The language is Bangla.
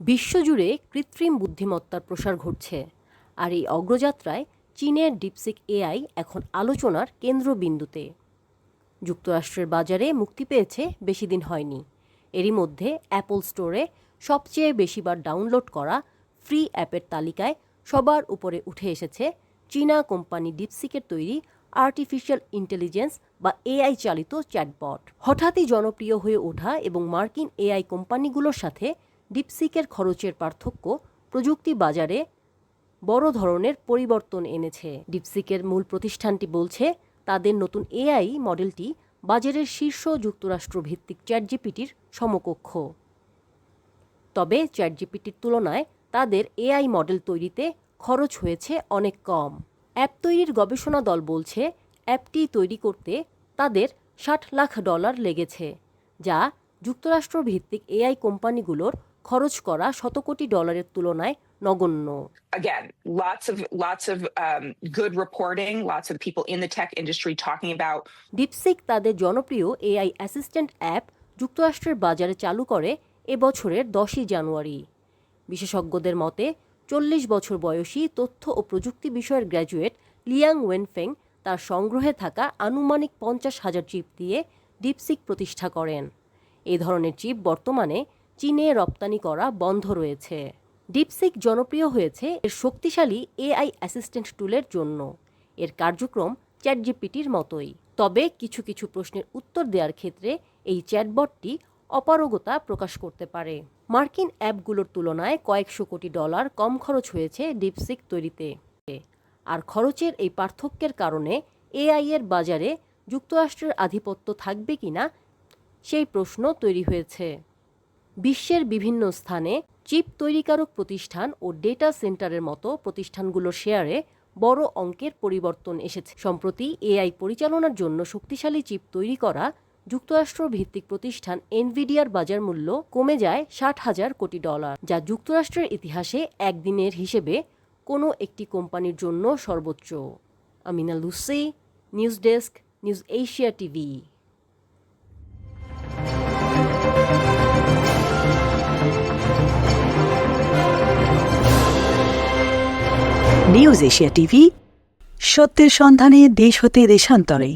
বিশ্বজুড়ে কৃত্রিম বুদ্ধিমত্তার প্রসার ঘটছে। আর এই অগ্রযাত্রায় চীনের ডিপসিক এআই এখন আলোচনার কেন্দ্রবিন্দুতে। যুক্তরাষ্ট্রের বাজারে মুক্তি পেয়েছে বেশি দিন হয়নি। এরই মধ্যে অ্যাপল স্টোরে সবচেয়ে বেশিবার ডাউনলোড করা ফ্রি অ্যাপের তালিকায় সবার উপরে উঠে এসেছে চীনা কোম্পানি ডিপসিকের তৈরি আর্টিফিশিয়াল ইন্টেলিজেন্স বা এআই চালিত চ্যাটবট। হঠাৎই জনপ্রিয় হয়ে ওঠা এবং মার্কিন এআই কোম্পানিগুলোর সাথে ডিপসিকের খরচের পার্থক্য প্রযুক্তি বাজারে বড় ধরনের পরিবর্তন এনেছে। ডিপসিকের মূল প্রতিষ্ঠানটি বলছে, তাদের নতুন এআই মডেলটি বাজারের শীর্ষ যুক্তরাষ্ট্র ভিত্তিক চ্যাটজিপিটির সমকক্ষ। তবে চ্যাটজিপিটির তুলনায় তাদের এআই মডেল তৈরিতে খরচ হয়েছে অনেক কম। অ্যাপ তৈরির গবেষণা দল বলছে, অ্যাপটি তৈরি করতে তাদের ষাট লাখ ডলার লেগেছে, যা যুক্তরাষ্ট্র ভিত্তিক এআই কোম্পানিগুলোর খরচ করা শত কোটি ডলারের তুলনায় নগণ্য। Again, lots of lots of um, good reporting, lots of people in the tech industry talking about DeepSeek তাদের জনপ্রিয় এআই অ্যাসিস্ট্যান্ট অ্যাপ যুক্তরাষ্ট্রের বাজারে চালু করে এবছরের দশই জানুয়ারি। বিশেষজ্ঞদের মতে চল্লিশ বছর বয়সী তথ্য ও প্রযুক্তি বিষয়ের গ্র্যাজুয়েট লিয়াং ওয়েনফেং তার সংগ্রহে থাকা আনুমানিক পঞ্চাশ হাজার চিপ দিয়ে ডিপসিক প্রতিষ্ঠা করেন। এই ধরনের চিপ বর্তমানে চীনে রপ্তানি করা বন্ধ রয়েছে। ডিপসিক জনপ্রিয় হয়েছে এর শক্তিশালী এআই অ্যাসিস্ট্যান্ট টুলের জন্য। এর কার্যক্রম চ্যাটজিপিটির মতোই। তবে কিছু কিছু প্রশ্নের উত্তর দেওয়ার ক্ষেত্রে এই চ্যাটবটটি অপারগতা প্রকাশ করতে পারে। মার্কিন অ্যাপগুলোর তুলনায় কয়েকশো কোটি ডলার কম খরচ হয়েছে ডিপসিক তৈরিতে। আর খরচের এই পার্থক্যের কারণে এআই এর বাজারে যুক্তরাষ্ট্রের আধিপত্য থাকবে কিনা, সেই প্রশ্ন তৈরি হয়েছে। বিশ্বের বিভিন্ন স্থানে চিপ তৈরিকারক প্রতিষ্ঠান ও ডেটা সেন্টারের মতো প্রতিষ্ঠানগুলোর শেয়ারে বড় অঙ্কের পরিবর্তন এসেছে। সম্প্রতি এআই পরিচালনার জন্য শক্তিশালী চিপ তৈরি করা যুক্তরাষ্ট্র ভিত্তিক প্রতিষ্ঠান এনভিডিয়ার বাজার মূল্য কমে যায় ষাট হাজার কোটি ডলার, যা যুক্তরাষ্ট্রের ইতিহাসে একদিনের হিসেবে কোনো একটি কোম্পানির জন্য সর্বোচ্চ। Amina Lucy, news desk, news Asia TV. News Asia TV সত্যের সন্ধানে দেশ হতে দেশান্তরে।